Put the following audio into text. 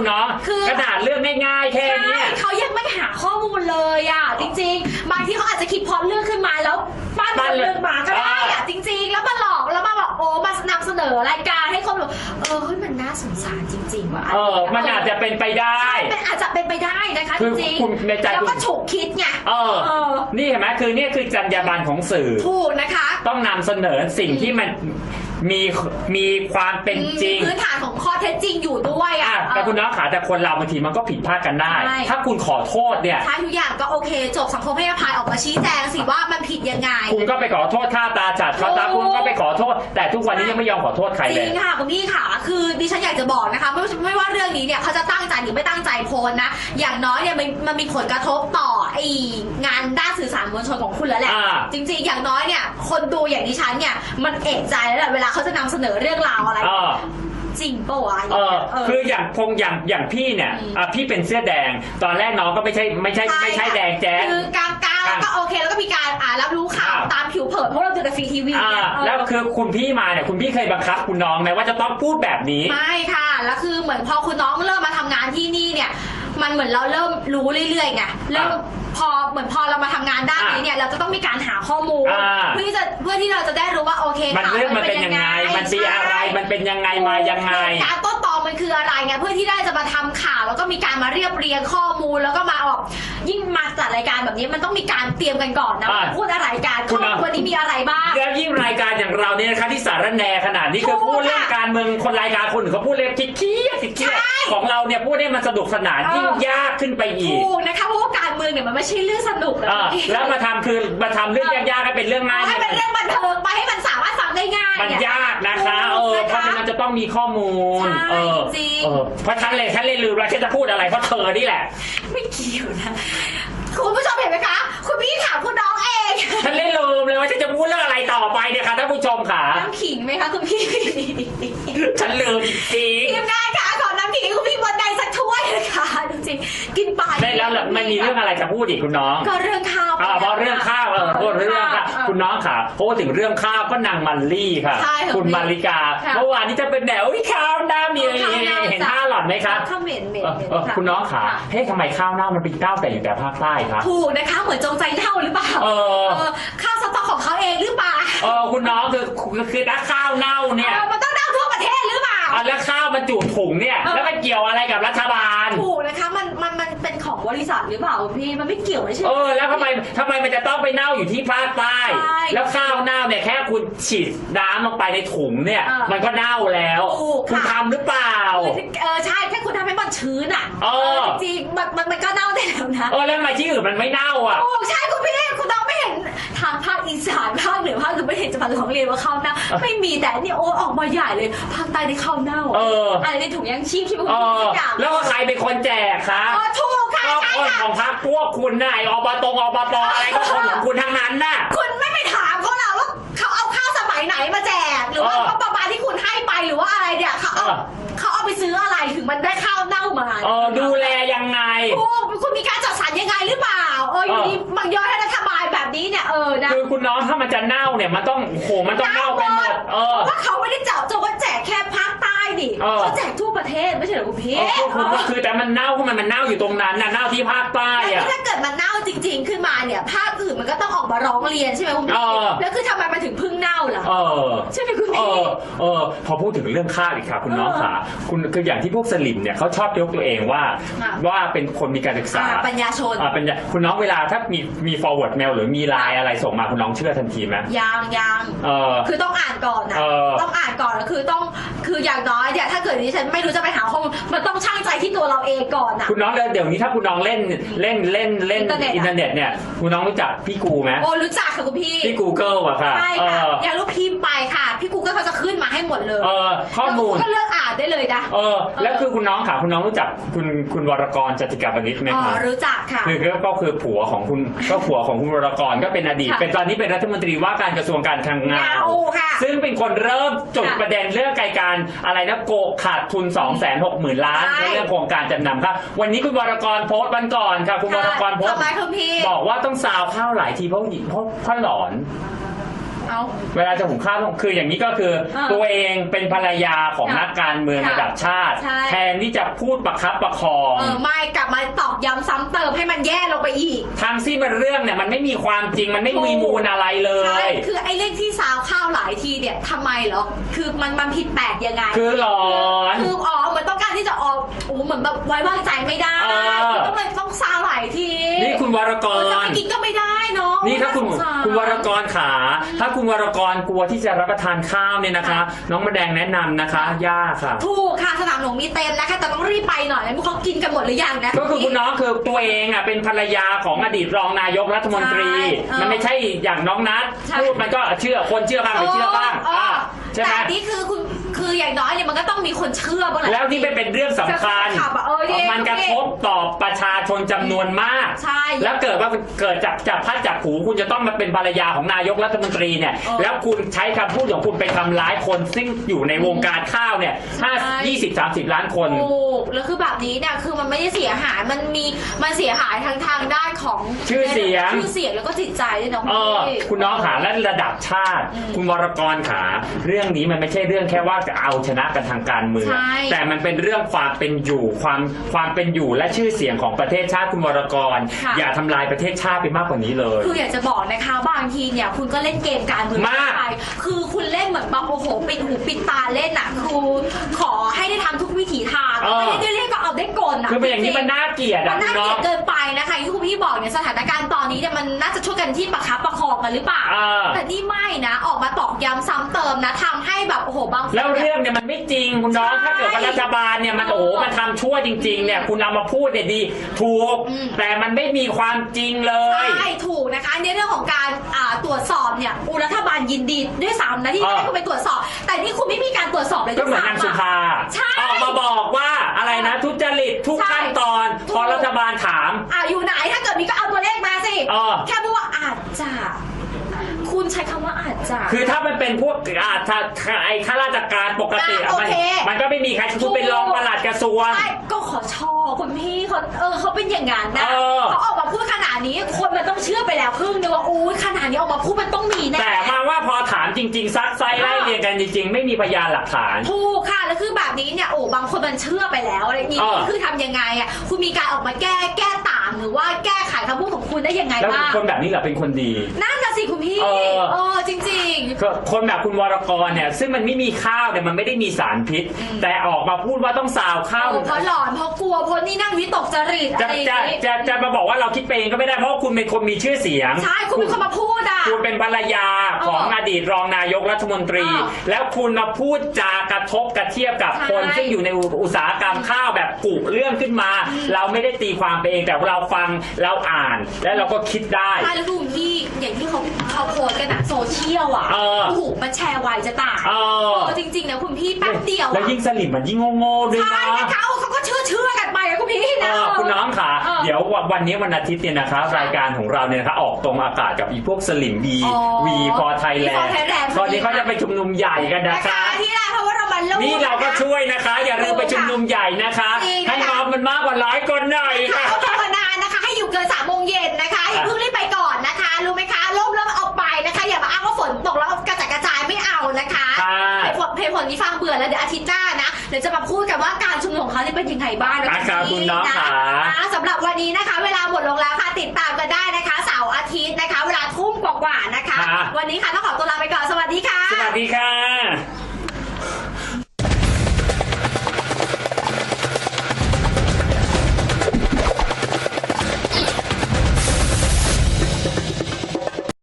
คุณน้องคือ ขนาดเรื่องง่ายๆแค่เนี้ย ใช่เขายังไม่หาข้อมูลเลยอะจริง ๆ บางทีเขาอาจจะคิดพล็อตเรื่องขึ้นมาแล้วปั้นปั้นเลยเรื่องมาก็ได้อะอ่า จริง ๆ แล้วมาหลอกแล้วมาบอกโอ้มานำเสนอรายการให้คนรู้เออเฮ้ยมันน่าสงสารจริง ๆ ว่ะเออ มันอาจจะเป็นไปได้ ใช่มันอาจจะเป็นไปได้นะคะคืจอริงคุณในใจแล้วคุก็ณฉุกคิดไงเออ เออนี่เห็นไหมคือเนี่ยคือจรรยาบรรณของสื่อ ถูกนะคะ ต้องนำเสนอสิ่งที่มัน มีมีความเป็นจริง มีพื้นฐานของข้อเท็จจริงอยู่ด้วยอะอะแต่คุณน้องขาแต่คนเราบางทีมันก็ผิดพลาดกันได้ ใช่ ถ้าคุณขอโทษเนี่ย ท้ายทุกอย่างก็โอเคจบสังคมให้อภัยออกมาชี้แจงสิว่ามันผิดยังไง คุณก็ไปขอโทษข้าตาจัดเขาตาถูกคุณก็ไปขอโทษ แต่ทุกวันนี้ใช่ยังไม่ยอมขอโทษใครจเลริยงค่ะคุณพี่ค่ะ คือดิฉันอยากจะบอกนะคะไม่ไม่ว่าเรื่องนี้เนี่ยเขาจะตั้งใจหรือไม่ตั้งใจโพสต์นะ อย่างน้อยเนี่ยมันมันมีผลกระทบต่อไองานด้านสื่อสารมวลชนของคุณแล้วแหละ อ่า จริงๆ อย่างน้อยเนี่ยคนดูอย่างดิฉันเนี่ยมันเอกใจแล้วแหละเวลาเขาจะนำเสนอเรื่องราวอะไร เออ จริงปะวะเออเออคืออย่างพงอย่างอย่างพี่เนี่ยอืมอะพี่เป็นเสื้อแดง ตอนแรกน้องก็ไม่ใช่ไม่ใช่ไม่ใช่แดงแจ๊สคือกลางกลางๆแล้วก็โอเคแล้วก็มีการอ่ารับรู้ข่าวอ่า ตามผิวเผินเพราะเราดูแต่ฟรีทีวีอ่าเนี่ยเออ แล้วคือคุณพี่มาเนี่ยคุณพี่เคยบังคับคุณน้องไหมว่าจะต้องพูดแบบนี้ ไม่ค่ะ แล้วคือเหมือนพอคุณน้องเริ่มมาทำงานที่นี่เนี่ย มันเหมือนเราเริ่มรู้เรื่อยๆไงเริ่มอะพอเหมือนพอเรามาทำงานด้านนี้อะเนี่ย เราจะต้องมีการหาข้อมูลอ่า เพื่อที่จะเพื่อที่เราจะได้รู้ว่าโอเคมันข่าวเรื่องมันเป็นยังไง มันมีอะไรมันเป็นยังไงมายังไง เหตุการต้นตอ มันคืออะไรไงเพื่อที่ได้จะมาทำข่าวแล้วก็มีการมาเรียบเรียงข้อมูลแล้วก็มาออกยิ่งมาจัดรายการแบบนี้มันต้องมีการเตรียมกันก่อนนะอะว่าพูดอะไรกันคุข้ณอนะมูลวันนี้มีอะไรบ้างแล้วยิ่งรายการอย่างเราเนี่ยนะคะที่สารแหนขนาดนี้คือถูกพูดเรื่องค่ะการเมืองคนรายการคนอื่นเขาพูดเรื่องคิดเครียดคิดเครียดใช่ของเราเนี่ยพูดให้มันสนุกสนานเออยิ่งยากขึ้นไปอีกถูกนะคะเพราะว่าการเมืองเนี่ยมันไม่ใช่เรื่องสนุกนะอ่าพี่แล้วมาทำคือมาทำเรื่องยากๆให้เป็นเรื่องง่ายให้เนี่ยเป็นเรื่องบันเทิงไปให้มันสามารถฟั งได้ง่ายมันเนี่ยยากนะคะ เออ เพราะฉะนั้นจะต้องมีข้อมูล ใช่เออจริง เออเพราะฉันเลยฉันเลยลืมแล้วฉันจะพูดอะไรเพราะเธอนี่แหละ ไม่เกี่ยวนะคุณผู้ชมเห็นไหมคะ คุณพี่ถามคุณน้องเองฉันเลยลืมเลยว่าฉันจะพูดเรื่องอะไรต่อไปเนี่ยค่ะท่านผู้ชมค่ะ น้ำขิงไหมคะคุณพี่ฉันลืมจริงทีมงานคะขอน้ำขิงให้คุณพี่บนใดสักถ้วยนะคะจริงๆกิน ไปได้แล้วล่ะมันมีเรื่องอะไรจะพูดอีกคุณน้องก็เรื่องข้าวอ่าเพราะเรื่องข้าวเออพูดเรื่องข้าวคุณน้องค่ะพูดถึงเรื่องข้าวก็นางมันลี่ค่ะใช่ค่ะ คุณมาริกาค่ะเมื่อวานนี้จะเป็นแนวอุ๊ยข้าวหน้ามีข้าวหน้าเห็นจ้ะท่าหล่อนไหมคะข้าวเหม็นเหม็นเออเหม็นเออค่ะคุณน้องค่ะค่ะเฮ้ยทำไมข้าวเน่ามันเป็นข้าวแต่อยู่แต่ภาคใต้คะถูกนะคะเหมือนจงใจเล่าหรือเปล่าเออเออข้าวสต๊อกของเขาเองหรือเปล่าเออคุณน้องคือคือคือถ้าข้าวเน่าเนี่ยเออมันต้องเล่าทั่วประเทศหรือเปล่าอะแล้วข้าวมันจุถุงเนี่ยเออแล้วมันเกี่ยวอะไรกับรัฐบาล บริษัทหรือเปล่าคุณพี่มันไม่เกี่ยวไม่ใช่เออแล้วทำไมทำไมมันจะต้องไปเน่าอยู่ที่ภาคใต้ใช่แล้วข้าวเน่าเนี่ยแค่คุณฉีดน้ำลงไปในถุงเนี่ย เออมันก็เน่าแล้วถูกคุณค่ะ ทำหรือเปล่า เออใช่แค่คุณทำให้มันชื้นอะเออ จริงๆมันมันมันก็เน่าได้แล้วนะเออแล้วทำไมที่อื่นมันไม่เน่าอะ โอ้ใช่คุณพี่คุณน้องไม่เห็นทางภาคอีสานภาคเหนือภาคคือไม่เห็นจะมาร้องเรียนว่าข้าวเน่าไม่มีแต่นี่โอ้ออกมาใหญ่เลยภาคใต้ได้ข้าวเน่าเอออะไรในถุงยังชีพใช่ไหมคุณเอพี่อทุกอย่างแล้วก็ใครเป็นคนแจกคะ เออถูกค่ะ ก็ใช่คนค่ะของพรรคพวกคุณน่ะไอ้อบตอบตอะไรก็คนของคุณทั้งนั้นน่ะ คุณไม่ไปถามเขาเหรอว่าเขาเอาข้าวสมัยไหนมาแจก หรือว่าเออ เขาประมาณที่คุณให้ไปหรือว่าอะไรเนี่ยเขาเอาเออเขาเอาไปซื้ออะไรถึงมันได้ข้าวเน่ามาเออดูแลยังไง โอ้คุณมีการจัดสรรยังไงหรือเปล่า เอออยู่ดีบางย้อยให้รัฐบาลแบบนี้เนี่ยเออนะ คือคุณน้องถ้ามันจะเน่าเนี่ยมันต้องโอ้โหมันต้องเน่าไปหมด เออ ว่าเขาไม่ได้เจาะจงว่าแจกแค่ภาคใต้ดิ เออ เขาแจกทั่วประเทศไม่ใช่เหรอคุณพี่เออคือคือคือแต่มันเน่าเพราะมันมันเน่าอยู่ตรงนั้นน่ะเน่าที่ภาคใต้แล้วอะ ถ้าเกิดมันเน่าจริง ๆ ขึ้นมาเนี่ยภาคอื่นมันก็ต้องออกมาร้องเรียนใช่ไหมคุณพี่ เออ แล้วคือทำไมมันถึงเพึ่งเน่าล่ะ เออ ใช่ไหมคุณเอพี่ อเออพอพูดถึงเรื่องข้าวอีกค่ะ คุณน้องขาคุณคืออย่างที่พวกสลิมเนี่ยเขาชอบยกตัวเองว่า ค่ะ ว่าเป็นคนมีการศึกษา อ่าปัญญาชน อ่าเป็นอย่างคุณน้องเวลาถ้ามีมี forward mail หรือมีไลน์อะไรส่งมาคุณน้องเชื่อทันทีไหมยางยาง เออ คือต้องอ่านก่อนนะเออต้องอ่านก่อนแล้วคือต้องคืออย่างน้อยเนี่ยถ้าเกิดดิฉันไม่รู้จะไปหาข้อมูลมันต้องช่างใจที่ตัวเราเองก่อนนะคุณน้องเดี๋ยวนี้ถ้าคุณน้องเล่นเล่นเล่นเล่นอินเทอร์เน็ตอะ อินเทอร์เน็ตเนี่ยคุณน้องรู้จักพี่กูไหมโอ้รู้จักค่ะคุณพี่ พี่ Google อะค่ะใช่เอค่ะออย่างลูกพิมพ์ไปค่ะ พี่กู ก็เขาจะขึ้นมาให้หมดเลยเออข้อมูล แล้วก็เลือกอ่านได้เลยนะ เออแล้วคือคุณน้องค่ะคุณน้องรู้จักคุณคุณวรกรจติกาวนิชไหมอ๋อคะรู้จักค่ะ คือก็ก็คือผัวของคุณก็ผัวของคุณวรกรก็เป็นอดีต ค่ะเป็นตอนนี้เป็นรัฐมนตรีว่าการกระทรวงการคลังงานโอ้ค่ะซึ่งเป็นคนเริ่มจุดค่ะประเด็นเรื่องการการอะไรนะโกะขาดทุน 2 6 0 0 0 0 ล้านใช่ในเรื่องโครงการจำนำค่ะวันนี้คุณวรกรโพสต์วันก่อนค่ะ คุณวรกรโพสทำต์ไมคุณพี่บอกว่าต้องซาวข้าวหลายทีเพราะเพราะเพราะหลอน เอาเวลาจะหุงข้าวต้องคืออย่างนี้ก็คือเออตัวเองเป็นภรรยาของค่ะนักการเมืองค่ะระดับชาติ ใช่ แทนที่จะพูดประคับประคอง เออไม่กลับมาตอกย้ำซ้ำเติมให้มันแย่ลงไปอีกทั้งที่มันเรื่องเนี่ยมันไม่มีความจริงมันไม่มีมูลอะไรเลใช่ ย คือไอ้เลขที่ซาวข้าวหลายทีเนี่ยทำไมเหรอ คือมันมันผิดแปลกยังไง คือหลอน คืออ๋อเหมือนต้องการ ที่จะออกโอ้เหมือนแบบไว้วางใจไม่ได้เออต้องเลยต้องซาวหลายทีนี่คุณวรกเออจะร ไม่กินก็ไม่ได้เนาะนี่ถ้าคุณสงสาร คุณวรกรขา ถ้าคุณวรกรกลัวที่จะรับประทานข้าวเนี่ยนะคะน้องมะแดงแนะนำนะคะย่าค่ะ ถูกค่ะสนามหลวงมีเต็มนะคะแต่ต้องรีบไปหน่อยนะพวกเขากินกันหมดหรือยังนะ ก็คือคุณน้องคือตัวเองอะเป็นภรรยาของอดีตรองนายกรัฐมนตรี ใช่เออมันไม่ใช่อย่างน้องนัทใช่ พูดมันก็เชื่อคนเชื่อบ้างไม่เชื่อบ้างเอออะใช่ไหม แต่นี่คือคุณ คืออย่างน้อยเนี่ยมันก็ต้องมีคนเชื่อบ้างแหละแล้วนี่เป็นเป็นเรื่องสำคัญจะขับอะเออเนี่ยมันกระทบต่อประชาชนจำนวนมาก ใช่ แล้วเกิดว่าเกิดจากจากพัดจากหูคุณจะต้องมาเป็นภรรยาของนายกรัฐมนตรีเนี่ยเออแล้วคุณใช้คำพูดของคุณไปทำร้ายคนซึ่งอยู่ในวงการข้าวเนี่ยห้าใช่ยี่สิบสามสิบล้านคนถูกแล้วคือแบบนี้เนี่ยคือมันไม่ได้เสียหายมันมีมันเสียหายทางทางด้านของชื่อเสียงชื่อเสียงแล้วก็จิตใจด้วยนะเออพี่คุณน้องขาและระดับชาติอืมคุณวรกรขาเรื่องนี้มันไม่ใช่เรื่องแค่ว่าจะเอาชนะกันทางการเมือง ใช่ แต่มันเป็นเรื่องความเป็นอยู่ความความเป็นอยู่และชื่อเสียงของประเทศชาติคุณวรกร ค่ะ อย่าทำลายประเทศชาติไปมากกว่านี้เลย คืออยากจะบอกนะคะบางทีเนี่ยคุณก็เล่นเกมการเมืองมากไปคือคุณเล่นเหมือนแบบโอ้โหปิดหูปิดตาเล่นอะคือขอให้ได้ทำทุกวิถีทางเออ ไม่ได้เรียกก็เอาได้กลอะคือเป็นอย่างนี้มันน่าเกลียดมัอะนคุน่าณน้เกลีอยงดเกินไป นะคะอย่างที่คุณพี่บอกเนี่ยสถานการณ์ตอนนี้เนี่ยมันน่าจะช่วยกันที่ประคับประคองกันหรือเปล่าเออแต่นี่ไม่นะ ออกมาตอกย้ำซ้ำเติมนะทำให้แบบโอ้โหบางคนแล้วนี่ยเรื่องเนี่ยมันไม่จริงคุณน้องใช่ถ้าเกิดว่ารัฐบาลเนี่ยมันเออโอ้โหมันทำชั่วจริงๆเนี่ยคุณเอามาพูดเนี่ยดี ถูกอืมแต่มันไม่มีความจริงเลย ใช่ถูกนะคะ ในเรื่องของการอ่าตรวจสอบเนี่ยอุรัฐบาลยินดีด้วยซ้ำนะที่เออให้คุณไปตรวจสอบ แต่นี่คุณไม่มีการตรวจสอบเลยก็เหมือนนางสุภาใช่ ออกมาบอกว่าอะไรนะทุจริตทุกใช่ขั้นตอนถูก พอรัฐบาลถาม อ่าอยู่ไหนถ้าเกิดมีก็เอาตัวเลขมาสิ เออ แค่พูดว่าอาจจะ คุณใช้คำว่าอาจจะ คือถ้ามันเป็นพวกอาถ้าถ้าไอ้ข้าราชการปกติอะอะมันโอเค มันก็ไม่มีใครคุณเป็นรองปลัดกระทรวง ใช่ก็ขอชอคุณพี่เขาเออเขาเป็นอย่างนั้นนะเออ เขาออกมาพูดขนาดนี้คนมันต้องเชื่อไปแล้วครึ่งนึงว่าอู้ขนาดนี้ออกมาพูดมันต้องมีแน่ แต่มาว่าพอถามจริง ๆ ซักไซไล่เรียงกันจริง ๆ ไม่มีพยานหลักฐาน ถูกค่ะแล้วคือแบบนี้เนี่ยโอ้บางคนมันเชื่อไปแล้วอะไรอย่างนี้เออ คือทำยังไงอะคุณมีการออกมาแก้แก้ต่าง หรือว่าแก้ไขคำพูดของคุณได้ยังไงแล้วบ้างคนแบบนี้แหละเป็นคนดี นั่นน่ะสิคุณพี่เออ เออจริงก็คนแบบคุณวรกรเนี่ย ซึ่งมันไม่มีข้าวเนี่ยมันไม่ได้มีสารพิษแต่ออกมาพูดว่าต้องสาวๆข้าว เออเพราะหลอนเพราะกลัวเพราะนี่นั่งวิตกจริตจะอะไรอย่างจะนี้จะจะมาบอกว่าเราคิดไปเองก็ไม่ได้เพราะว่าคุณเป็นคนมีชื่อเสียง ใช่คุณเป็นคนมาพูดอะ คุณเป็นภรรยาของเอออดีตรองนายกรัฐมนตรี เออแล้วคุณมาพูดจากระทบกระเทียบกับใช่คนซึ่งอยู่ในอุตสาหกรรมข้าวแบบกุเรื่องขึ้นมา เราไม่ได้ตีความไปเองแต่เราฟังเราอ่านแล้วเราก็คิดได้ ใช่แล้วดูที่อย่างที่เขาเขาโพสต์กันอะโซเชียลอะเออโอ้โหมันแชร์ไวจะตายเออเออจริงๆนะคุณพี่แป๊บเดียวแล้วอะยิ่งสลิมมันยิ่งโง่ๆด้วยใช่นะ นะคะเขาก็เชื่อเชื่อกันไปอะคุณพี่เอนะอคุณน้องค่ะเออเดี๋ยววันนี้วันอาทิตย์เนี่ยนะคะ รายการของเราเนี่ยนะคะออกตรงอากาศกับอีพวกสลิมบีอ๋อวีพอไทยแลน V for ด์ Thailand ตอนนี้เขาจะไปชุมนุมใหญ่กันนะนะคะคะ ที่ไรเพราะว่าเรามาลูนี่เราก็ช่วยนะคะ อย่าลืมไปชุมนุมใหญ่นะคะ จริงนะคะ ให้น้องมันมากกว่าร้อยคนหน่อยค่ะเขาภาวนานะค ลผลเพลผลนี้ฟังเบื่อแล้วเดี๋ยวอาทิตย์หน้านะเดี๋ยวจะมาพูดกันว่าการชุมนุมของเขาเนี่ยเป็นยังไงบ้างนะอะครับคุณน้องนะค่ะอะสำหรับวันนี้นะคะ เวลาหมดลงแล้วค่ะติดตามกันได้นะคะเสาร์อาทิตย์นะคะ เวลาทุ่มกว่าๆนะคะ ค่ะ วันนี้ค่ะต้องขอตัวลาไปก่อนสวัสดีค่ะ สวัสดีค่ะ